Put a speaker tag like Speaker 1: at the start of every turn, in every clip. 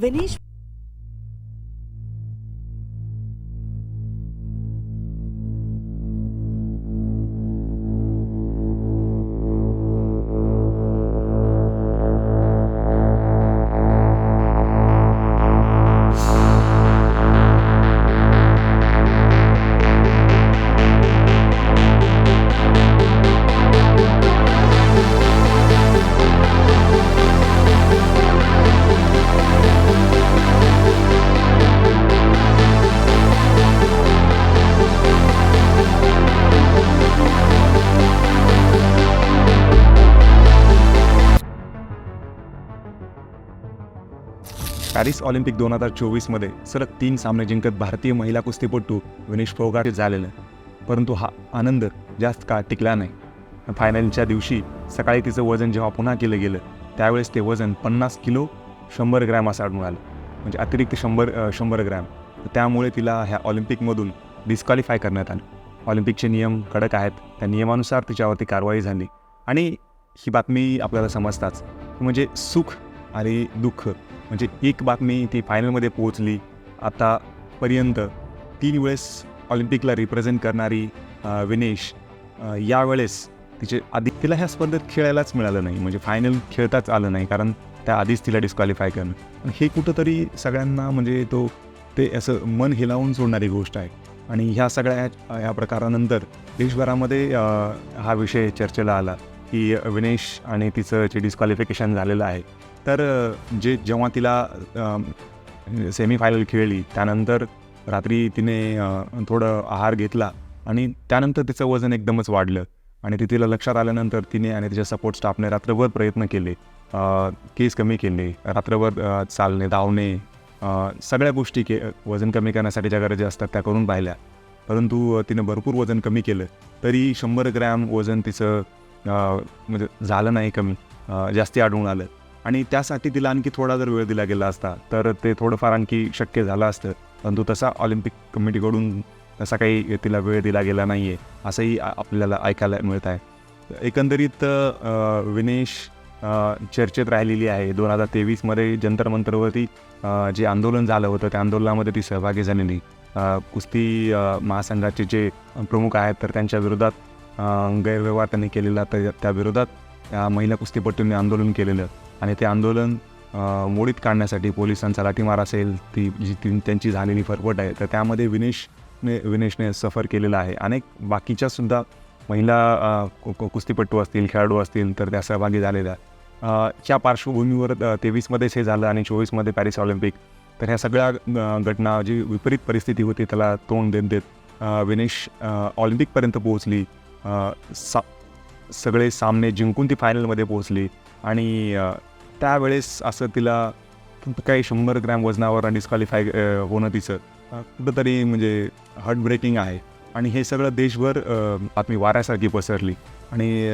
Speaker 1: Vinesh
Speaker 2: Paris Olympic दोन हजार चोवीसमध्ये सलग तीन सामने जिंकत भारतीय महिला कुस्तीपटू विनेश फोगाट झालेलं. परंतु हा आनंद जास्त काळ टिकला नाही. फायनलच्या दिवशी सकाळी तिचं वजन जेव्हा पुन्हा केलं गेलं त्यावेळेस ते वजन पन्नास किलो शंभर ग्रॅम असं आढळून आलं. म्हणजे अतिरिक्त शंभर शंभर ग्रॅम. त्यामुळे तिला ह्या ऑलिम्पिकमधून डिस्क्वालिफाय करण्यात आलं. ऑलिम्पिकचे नियम कडक आहेत त्या नियमानुसार तिच्यावरती कारवाई झाली. आणि ही बातमी आपल्याला समजताच म्हणजे सुख आणि दुःख म्हणजे एक बातमी ती फायनलमध्ये पोहोचली. आतापर्यंत तीन वेळेस ऑलिम्पिकला रिप्रेझेंट करणारी विनेश यावेळेस तिचे आधी तिला ह्या स्पर्धेत खेळायलाच मिळालं नाही. म्हणजे फायनल खेळताच आलं नाही कारण त्या आधीच तिला डिस्क्वालिफाय करणं. हे कुठंतरी सगळ्यांना म्हणजे तो ते असं मन हिलावून सोडणारी गोष्ट आहे. आणि ह्या सगळ्या ह्या प्रकारानंतर देशभरामध्ये हा विषय चर्चेला आला की विनेश आणि तिचं जे डिस्क्वालिफिकेशन झालेलं आहे तर जे जेव्हा तिला सेमीफायनल खेळली त्यानंतर रात्री तिने थोडं आहार घेतला आणि त्यानंतर तिचं वजन एकदमच वाढलं आणि ते तिला लक्षात आल्यानंतर तिने आणि तिच्या सपोर्ट स्टाफने रात्रभर प्रयत्न केले केस कमी केले रात्रभर चालणे धावणे सगळ्या गोष्टी के वजन कमी करण्यासाठी ज्या गरजा असतात त्या करून पाहिल्या. परंतु तिने तिनं भरपूर वजन कमी केलं. तरी शंभर ग्रॅम वजन तिचं म्हणजे झालं नाही कमी जास्ती आढळून आलं. आणि त्यासाठी तिला आणखी थोडा जर वेळ दिला गेला असता तर ते थोडंफार आणखी शक्य झालं असतं. परंतु तसा ऑलिम्पिक कमिटीकडून तसा काही तिला वेळ दिला गेला नाही आहे असंही आपल्याला ऐकायला मिळत आहे. एकंदरीत विनेश चर्चेत राहिलेली आहे. दोन हजार तेवीसमध्ये जंतर मंतरवरती जे आंदोलन झालं होतं त्या आंदोलनामध्ये ती सहभागी झालेली. कुस्ती महासंघाचे जे प्रमुख आहेत तर त्यांच्या विरोधात गैरव्यवहार त्यांनी केलेला तर त्या विरोधात महिला कुस्तीपटूंनी आंदोलन केलेलं. आणि ते आंदोलन मोडीत काढण्यासाठी पोलिसांचा लाठीमार असेल ती जी ती त्यांची झालेली फरफट आहे तर त्यामध्ये विनेशने विनेशने सफर केलेला आहे. अनेक बाकीच्या सुद्धा महिला कु- कु- कुस्तीपटू असतील खेळाडू असतील तर त्या सहभागी झालेल्या. च्या पार्श्वभूमीवर तेवीसमध्येच हे झालं आणि चोवीसमध्ये पॅरिस ऑलिम्पिक. तर ह्या सगळ्या घटना जी विपरीत परिस्थिती होती त्याला तोंड देत देत विनेश ऑलिम्पिकपर्यंत पोहोचली. सा सगळे सामने जिंकून ती फायनलमध्ये पोहोचली. आणि त्यावेळेस असं तिला फक्त काही शंभर ग्रॅम वजनावर डिस्क्वालिफाय होणं तिचं कुठंतरी म्हणजे हार्ट ब्रेकिंग आहे. आणि हे सगळं देशभर बातमी वाऱ्यासारखी पसरली. आणि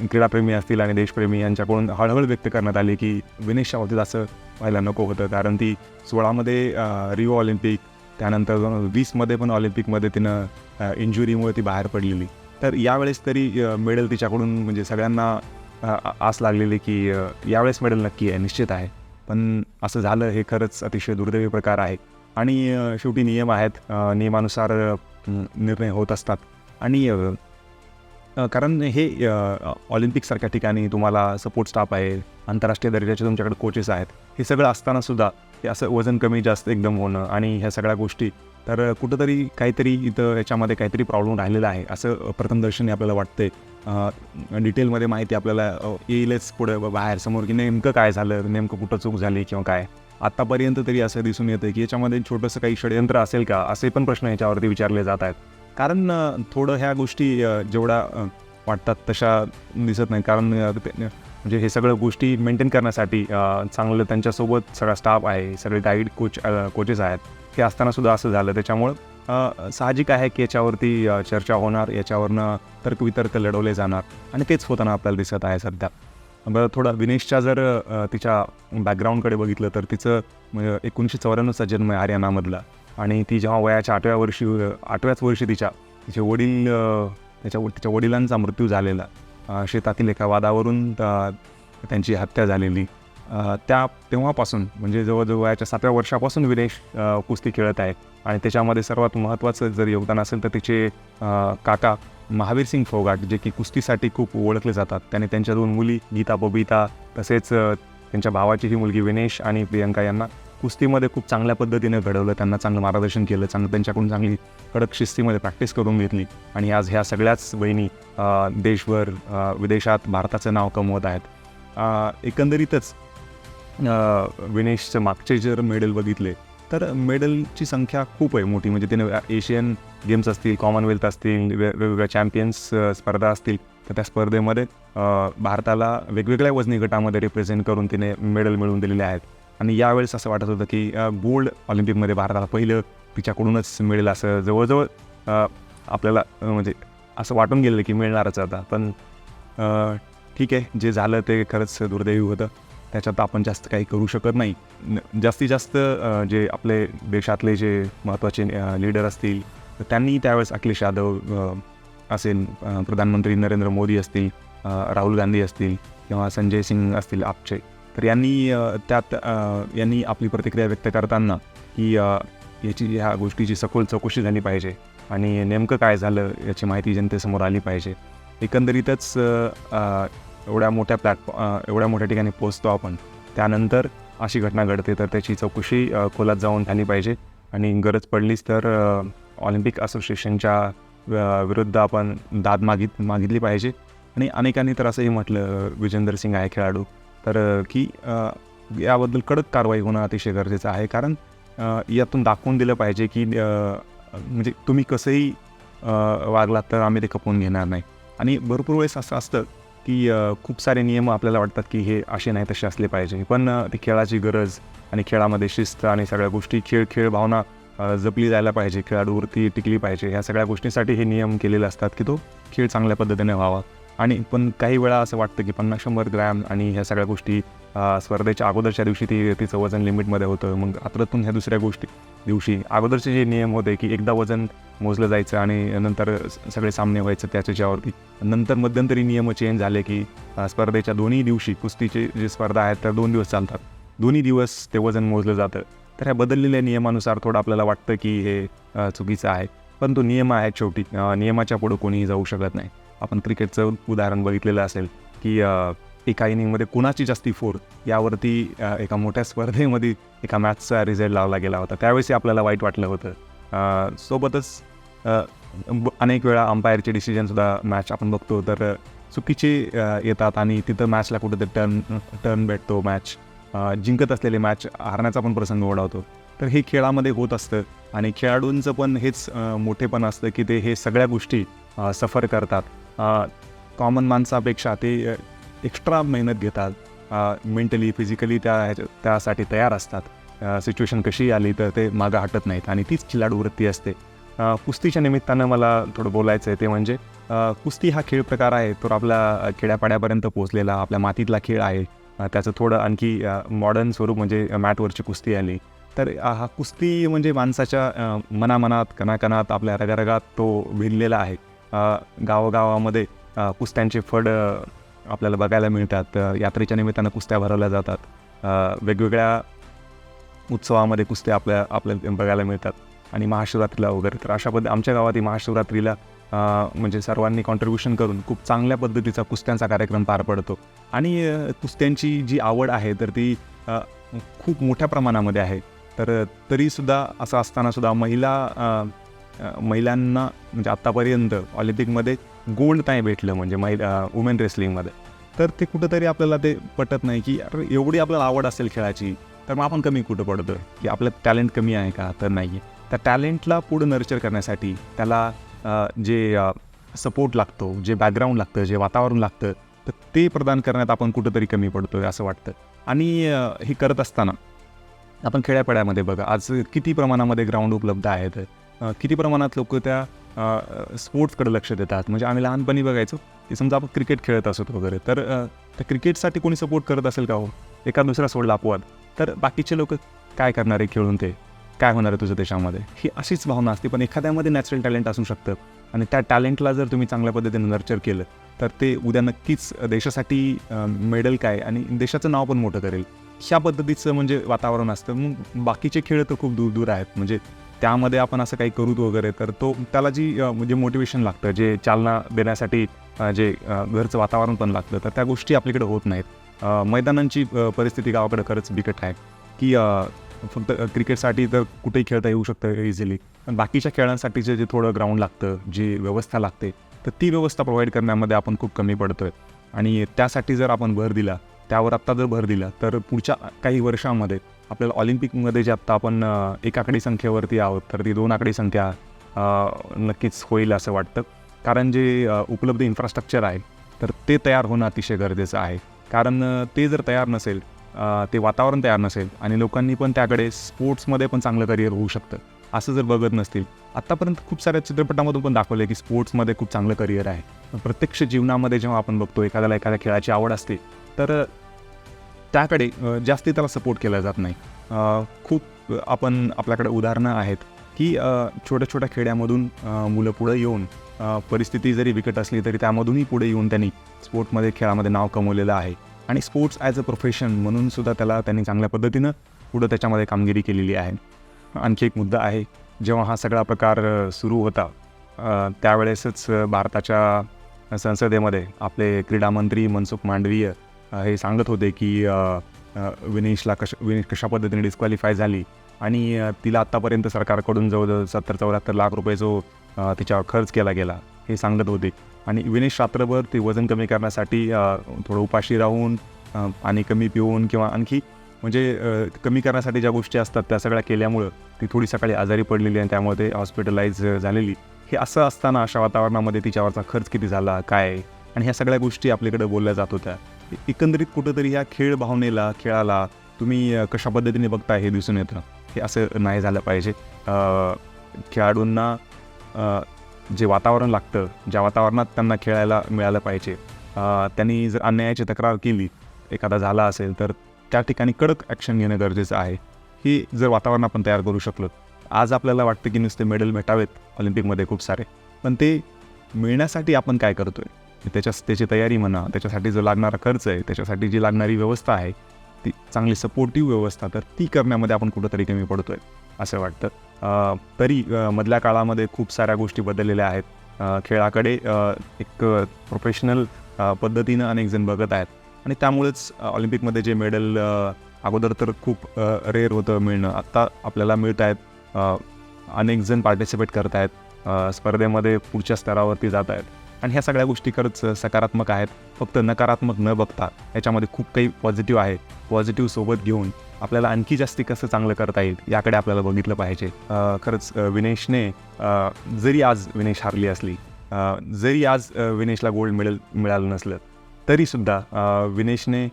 Speaker 2: क्रीडाप्रेमी असतील आणि देशप्रेमी यांच्याकडून हळहळ व्यक्त करण्यात आली की विनेशच्या बाबतीत असं व्हायला नको होतं. कारण ती सोळामध्ये रिओ ऑलिम्पिक त्यानंतर दोन हजार वीसमध्ये पण ऑलिम्पिकमध्ये तिनं इंजुरीमुळे ती बाहेर पडलेली. तर यावेळेस तरी मेडल तिच्याकडून म्हणजे सगळ्यांना आस लागलेली की यावेळेस मेडल नक्की आहे निश्चित आहे. पण असं झालं हे खरंच अतिशय दुर्दैवी प्रकार आहे. आणि शेवटी नियम आहेत नियमानुसार निर्णय होत असतात. आणि कारण हे ऑलिम्पिकसारख्या ठिकाणी तुम्हाला सपोर्ट स्टाफ आहे आंतरराष्ट्रीय दर्जाचे तुमच्याकडे कोचेस आहेत हे सगळं असतानासुद्धा हे असं वजन कमी जास्त एकदम होणं आणि ह्या सगळ्या गोष्टी तर कुठंतरी काहीतरी इथं याच्यामध्ये काहीतरी प्रॉब्लेम राहिलेला आहे असं प्रथमदर्शनी आपल्याला वाटते डिटेलमध्ये माहिती आपल्याला येईलच पुढे बाहेर समोर की नेमकं काय झालं नेमकं कुठं चूक झाली किंवा काय. आत्तापर्यंत तरी असं दिसून येतं की याच्यामध्ये छोटंसं काही षडयंत्र असेल का असे पण प्रश्न याच्यावरती विचारले जात आहेत. कारण थोडं ह्या गोष्टी जेवढा जेवढ्या वाटतात तशा दिसत नाही कारण म्हणजे हे सगळं गोष्टी मेंटेन करण्यासाठी चांगलं त्यांच्यासोबत सगळा स्टाफ आहे सगळे गाईड कोच कोचेस आहेत. हे असतानासुद्धा असं झालं. त्याच्यामुळं साहजिक आहे की याच्यावरती चर्चा होणार. याच्यावरनं तर्कवितर्क लढवले जाणार. आणि तेच होताना आपल्याला दिसत आहे सध्या. बरं थोडं विनेशच्या जर तिच्या बॅकग्राऊंडकडे बघितलं तर तिचं म्हणजे एकोणीसशे चौऱ्याण्णवचा जन्म आहे हरियाणामधला आणि ती जेव्हा वयाच्या आठव्या वर्षी आठव्याच वर्षी तिच्या तिचे वडील त्याच्या तिच्या वडिलांचा मृत्यू झालेला. शेतातील एका वादावरून त्यांची हत्या झालेली. त्या तेव्हापासून म्हणजे जवळजवळ वयाच्या सातव्या वर्षापासून विनेश कुस्ती खेळत आहे. आणि त्याच्यामध्ये सर्वात महत्त्वाचं जर योगदान असेल तर तिचे काका महावीर सिंग फोगाट जे की कुस्तीसाठी खूप ओळखले जातात. त्याने त्यांच्या दोन मुली गीता बबिता तसेच त्यांच्या भावाची ही मुलगी विनेश आणि प्रियंका यांना कुस्तीमध्ये खूप चांगल्या पद्धतीने घडवलं त्यांना चांगलं मार्गदर्शन केलं चांगलं त्यांच्याकडून चांगली कडक शिस्तीमध्ये प्रॅक्टिस करून घेतली. आणि आज ह्या सगळ्याच बहिणी देशभर विदेशात भारताचं नाव कमवत आहेत. एकंदरीतच विनेशचं मागचे जर मेडल बघितले तर मेडलची संख्या खूप आहे मोठी. म्हणजे तिने एशियन गेम्स असतील कॉमनवेल्थ असतील वेगवेगळ्या चॅम्पियन्स स्पर्धा असतील तर त्या स्पर्धेमध्ये भारताला वेगवेगळ्या वजनी गटामध्ये रिप्रेझेंट करून तिने मेडल मिळवून दिलेले आहेत. आणि यावेळेस असं वाटत होतं की गोल्ड ऑलिम्पिकमध्ये भारताला पहिलं तिच्याकडूनच मिळेल असं जवळजवळ आपल्याला म्हणजे असं वाटून गेलेलं की मिळणारच आता. पण ठीक आहे जे झालं ते खरंच दुर्दैवी होतं. त्याच्यात आपण जास्त काही करू शकत नाही. जास्तीत जास्त जे आपले देशातले जे महत्त्वाचे लीडर असतील तर त्यांनी त्यावेळेस अखिलेश यादव असेल प्रधानमंत्री नरेंद्र मोदी असतील राहुल गांधी असतील किंवा संजय सिंग असतील आपचे. तर यांनी त्यात यांनी आपली प्रतिक्रिया व्यक्त करताना की याची ह्या गोष्टीची सखोल चौकशी झाली पाहिजे आणि नेमकं काय झालं याची माहिती जनतेसमोर आली पाहिजे. एकंदरीतच एवढ्या मोठ्या प्लॅटफॉ एवढ्या मोठ्या ठिकाणी पोचतो आपण त्यानंतर अशी घटना घडते तर त्याची चौकशी खोलात जाऊन झाली पाहिजे आणि गरज पडलीच तर ऑलिम्पिक असोसिएशनच्या विरुद्ध आपण दाद मागित मागितली पाहिजे. आणि अनेकांनी तर असंही म्हटलं विजेंदर सिंग आहे खेळाडू. तर की याबद्दल कडक कारवाई होणं अतिशय गरजेचं आहे. कारण यातून दाखवून दिलं पाहिजे की म्हणजे तुम्ही कसंही वागलात तर आम्ही ते खपवून घेणार नाही. आणि भरपूर वेळेस असं असतं की खूप सारे नियम आपल्याला वाटतात की हे असे नाही तसे असले पाहिजे. पण ती खेळाची गरज आणि खेळामध्ये शिस्त आणि सगळ्या गोष्टी खेळ खेळ भावना जपली जायला पाहिजे. खेळाडूवरती टिकली पाहिजे. ह्या सगळ्या गोष्टींसाठी हे नियम केलेले असतात की तो खेळ चांगल्या पद्धतीने व्हावा. आणि पण काही वेळा असं वाटतं की पन्नास शंभर ग्रॅम आणि ह्या सगळ्या गोष्टी स्पर्धेच्या अगोदरच्या दिवशी ती तिचं वजन लिमिटमध्ये होतं. मग आतरातून ह्या दुसऱ्या गोष्टी दिवशी अगोदरचे जे नियम होते की एकदा वजन मोजलं जायचं आणि नंतर सगळे सामने व्हायचं त्याच्यावरती नंतर मध्यंतरी नियम चेंज झाले की स्पर्धेच्या दोन्ही दिवशी कुस्तीचे जे स्पर्धा आहेत त्या दोन दिवस चालतात. दोन्ही दिवस ते वजन मोजलं जातं. तर ह्या बदललेल्या नियमानुसार थोडं आपल्याला वाटतं की हे चुकीचं आहे. पण तो नियम आहे शेवटी. नियमाच्या पुढं कोणीही जाऊ शकत नाही. आपण क्रिकेटचं उदाहरण बघितलेलं असेल की एका इनिंगमध्ये कुणाची जास्ती फोर? यावरती एका मोठ्या स्पर्धेमध्ये एका मॅचचा रिझल्ट लावला गेला होता. त्यावेळेस आपल्याला वाईट वाटलं होतं. सोबतच ब- अनेक वेळा अंपायरचे डिसिजनसुद्धा मॅच आपण बघतो. तर चुकीचे येतात आणि तिथं मॅचला कुठंतरी टर्न टर्न भेटतो मॅच जिंकत असलेले मॅच हारण्याचा पण प्रसंग ओढावतो. तर हे खेळामध्ये होत असतं आणि खेळाडूंचं पण हेच मोठेपण असतं की ते हे सगळ्या गोष्टी सफर करतात. कॉमन माणसापेक्षा ते एक्स्ट्रा मेहनत घेतात. मेंटली फिजिकली त्या ह्याच्या- त्यासाठी तयार असतात. सिच्युएशन कशी आली तर ते मागं हटत नाहीत आणि तीच खिलाडू वृत्ती असते. कुस्तीच्या निमित्तानं मला थोडं बोलायचं आहे ते म्हणजे कुस्ती हा खेळ प्रकार आहे तो आपल्या खेड्यापाड्यापर्यंत पोहोचलेला आपल्या मातीतला खेळ आहे. त्याचं थोडं आणखी मॉडर्न स्वरूप म्हणजे मॅटवरची कुस्ती आली. तर हा कुस्ती म्हणजे माणसाच्या मनामनात कणाकणात आपल्या रगारगात तो भिनलेला आहे. गावोगावामध्ये कुस्त्यांचे फड आपल्याला बघायला मिळतात. यात्रेच्या निमित्तानं कुस्त्या भरवल्या जातात. वेगवेगळ्या उत्सवामध्ये कुस्त्या आपल्या आपल्याला बघायला मिळतात आणि महाशिवरात्रीला वगैरे. तर अशा पद्धती आमच्या गावातही महाशिवरात्रीला म्हणजे सर्वांनी कॉन्ट्रीब्युशन करून खूप चांगल्या पद्धतीचा कुस्त्यांचा कार्यक्रम पार पडतो. आणि कुस्त्यांची जी आवड आहे तर ती खूप मोठ्या प्रमाणामध्ये आहे. तर तरीसुद्धा असं असतानासुद्धा महिला महिलांना म्हणजे आत्तापर्यंत ऑलिम्पिकमध्ये गोल्ड नाही भेटलं म्हणजे महिला वुमेन रेसलिंगमध्ये तर ते कुठंतरी आपल्याला ते पटत नाही की अरे एवढी आपल्याला आवड असेल खेळाची तर मग आपण कमी कुठं पडतो? की आपलं टॅलेंट कमी आहे का? तर नाही आहे त्या टॅलेंटला पुढं नर्चर करण्यासाठी त्याला जे सपोर्ट लागतो जे बॅकग्राऊंड लागतं जे वातावरण लागतं तर ते प्रदान करण्यात आपण कुठंतरी कमी पडतो असं वाटतं. आणि हे करत असताना आपण खेड्यापाड्यामध्ये बघा आज किती प्रमाणामध्ये ग्राउंड उपलब्ध आहेत? किती प्रमाणात लोक त्या स्पोर्ट्सकडे लक्ष देतात? म्हणजे आम्ही लहानपणी बघायचो की समजा आपण क्रिकेट खेळत असत वगैरे तर त्या क्रिकेटसाठी कोणी सपोर्ट करत असेल का हो? एका दुसरा सोडला अपवाद. तर बाकीचे लोक काय करणार आहे खेळून ते? काय होणार आहे तुझ्या देशामध्ये? ही अशीच भावना असते पण एखाद्यामध्ये नॅचरल टॅलेंट असू शकतं. आणि त्या टॅलेंटला जर तुम्ही चांगल्या पद्धतीने नर्चर केलं तर ते उद्या नक्कीच देशासाठी मेडल काय आणि देशाचं नाव पण मोठं करेल. ह्या पद्धतीचं म्हणजे वातावरण असतं. मग बाकीचे खेळ तर खूप दूर दूर आहेत. म्हणजे त्यामध्ये आपण असं काही करूत वगैरे तर तो त्याला जी म्हणजे मोटिवेशन लागतं जे चालना देण्यासाठी जे घरचं वातावरण पण लागतं तर त्या गोष्टी आपल्याकडे होत नाहीत. मैदानांची परिस्थिती गावाकडे खरंच बिकट आहे की फक्त क्रिकेटसाठी तर कुठेही खेळता येऊ शकतं इझिली पण बाकीच्या खेळांसाठीचे जे थोडं ग्राउंड लागतं जी व्यवस्था लागते तर ती व्यवस्था प्रोव्हाइड करण्यामध्ये आपण खूप कमी पडतो आहे आणि त्यासाठी जर आपण भर दिला त्यावर आत्ता जर भर दिला तर पुढच्या काही वर्षामध्ये आपल्याला ऑलिम्पिकमध्ये जे आत्ता आपण एक आकडी संख्येवरती आहोत तर ती दोन आकडी संख्या नक्कीच होईल असं वाटतं. कारण जे उपलब्ध इन्फ्रास्ट्रक्चर आहे तर ते तयार होणं अतिशय गरजेचं आहे. कारण ते जर तयार नसेल ते वातावरण तयार नसेल आणि लोकांनी पण त्याकडे स्पोर्ट्समध्ये पण चांगलं करिअर होऊ शकतं असं जर बघत नसतील. आत्तापर्यंत खूप साऱ्या चित्रपटामधून पण दाखवलं की स्पोर्ट्समध्ये खूप चांगलं करिअर आहे. प्रत्यक्ष जीवनामध्ये जेव्हा आपण बघतो एखाद्याला एखाद्या खेळाची आवड असते तर त्याकडे जास्ती त्याला सपोर्ट केला जात नाही. खूप आपण आपल्याकडे उदाहरणं आहेत की छोट्या छोट्या खेड्यामधून मुलं पुढं येऊन परिस्थिती जरी बिकट असली तरी त्यामधूनही पुढे येऊन त्यांनी स्पोर्टमध्ये खेळामध्ये नाव कमवलेलं आहे. आणि स्पोर्ट्स ॲज अ प्रोफेशन म्हणून सुद्धा त्याला त्यांनी चांगल्या पद्धतीनं पुढं त्याच्यामध्ये कामगिरी केलेली आहे. आणखी एक मुद्दा आहे जेव्हा हा सगळा प्रकार सुरू होता त्यावेळेसच भारताच्या संसदेमध्ये आपले क्रीडा मंत्री मनसुख मांडवीय हे सांगत होते की विनेशला कश विनेश कशा पद्धतीने डिस्क्वालिफाय झाली. आणि तिला आत्तापर्यंत सरकारकडून जवळजवळ सत्तर चौऱ्याहत्तर लाख रुपये जो तिच्यावर खर्च केला गेला हे सांगत होते. आणि विनेश रात्रभर ते वजन कमी करण्यासाठी थोडं उपाशी राहून पाणी कमी पिऊन किंवा आणखी म्हणजे कमी करण्यासाठी ज्या गोष्टी असतात त्या सगळ्या केल्यामुळं ती थोडी सकाळी आजारी पडलेली आणि त्यामुळे ते हॉस्पिटलाइज झालेली. हे असं असताना अशा वातावरणामध्ये तिच्यावरचा खर्च किती झाला काय? आणि ह्या सगळ्या गोष्टी आपल्याकडे बोलल्या जात होत्या. एकंदरीत कुठंतरी ह्या खेळ भावनेला खेळाला तुम्ही कशा पद्धतीने बघताय हे दिसून येतं? हे असं नाही झालं पाहिजे. खेळाडूंना जे वातावरण लागतं ज्या वातावरणात त्यांना खेळायला मिळालं पाहिजे त्यांनी जर अन्यायाची तक्रार केली एखादा झाला असेल तर त्या ठिकाणी कडक ॲक्शन घेणं गरजेचं आहे. ही जर वातावरण आपण तयार करू शकलो आज आपल्याला वाटतं की नुसते मेडल भेटावेत ऑलिम्पिकमध्ये खूप सारे. पण ते मिळण्यासाठी आपण काय करतो आहे त्याच्या त्याची तयारी म्हणा त्याच्यासाठी जो लागणारा खर्च आहे त्याच्यासाठी जी लागणारी व्यवस्था आहे ती चांगली सपोर्टिव्ह व्यवस्था तर ती करण्यामध्ये आपण कुठंतरी कमी पडतो आहे असं वाटतं. तरी मधल्या काळामध्ये खूप साऱ्या गोष्टी बदललेल्या आहेत. खेळाकडे एक प्रोफेशनल पद्धतीनं अनेक जण बघत आहेत. आणि त्यामुळेच ऑलिम्पिकमध्ये जे मेडल अगोदर तर खूप रेअर होतं मिळणं. आत्ता आपल्याला मिळत आहेत अनेकजण अनेक जण पार्टिसिपेट करत आहेत स्पर्धेमध्ये पुढच्या स्तरावरती जात आहेत. आणि ह्या सगळ्या गोष्टी खरंच सकारात्मक आहेत. फक्त नकारात्मक न बघता याच्यामध्ये खूप काही पॉझिटिव्ह आहे पॉझिटिव्ह सोबत घेऊन आपल्याला आणखी जास्ती कसं चांगलं करता येईल याकडे आपल्याला बघितलं पाहिजे. खरंच विनेशने जरी आज विनेश हारली असली जरी आज विनेशला गोल्ड मेडल मिळालं नसलं तरीसुद्धा विनेशने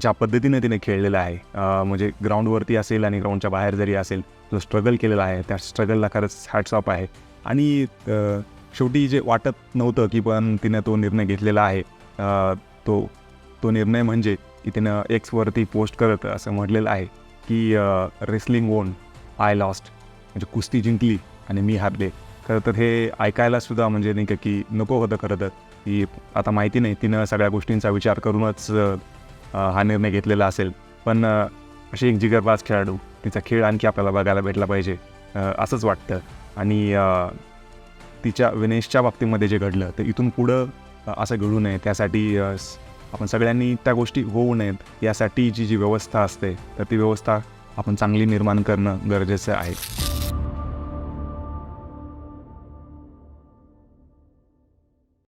Speaker 2: ज्या पद्धतीने तिने खेळलेलं आहे म्हणजे ग्राउंडवरती असेल आणि ग्राउंडच्या बाहेर जरी असेल जो स्ट्रगल केलेला आहे त्या स्ट्रगलला खरंच हॅट्सअप आहे. आणि शेवटी जे वाटत नव्हतं की पण तिनं तो निर्णय घेतलेला आहे तो तो निर्णय म्हणजे की तिनं एक्सवरती पोस्ट करत असं म्हटलेलं आहे की रेसलिंग वोन आय लॉस्ट म्हणजे कुस्ती जिंकली आणि मी हारले. खरं तर हे ऐकायला सुद्धा म्हणजे नाही का की नको होतं खरं तर. की आता माहिती नाही तिनं सगळ्या गोष्टींचा विचार करूनच हा निर्णय घेतलेला असेल. पण असे अशी एक जिगरबाज खेळाडू तिचा खेळ आणखी आपल्याला बघायला भेटला पाहिजे असंच वाटतं. आणि तिच्या विनेशच्या बाबतीमध्ये जे घडलं ते इथून पुढं असं घडू नये. त्यासाठी आपण सगळ्यांनी त्या गोष्टी होऊ नयेत. यासाठी जी जी व्यवस्था असते तर ती व्यवस्था आपण चांगली निर्माण करणं गरजेचं आहे.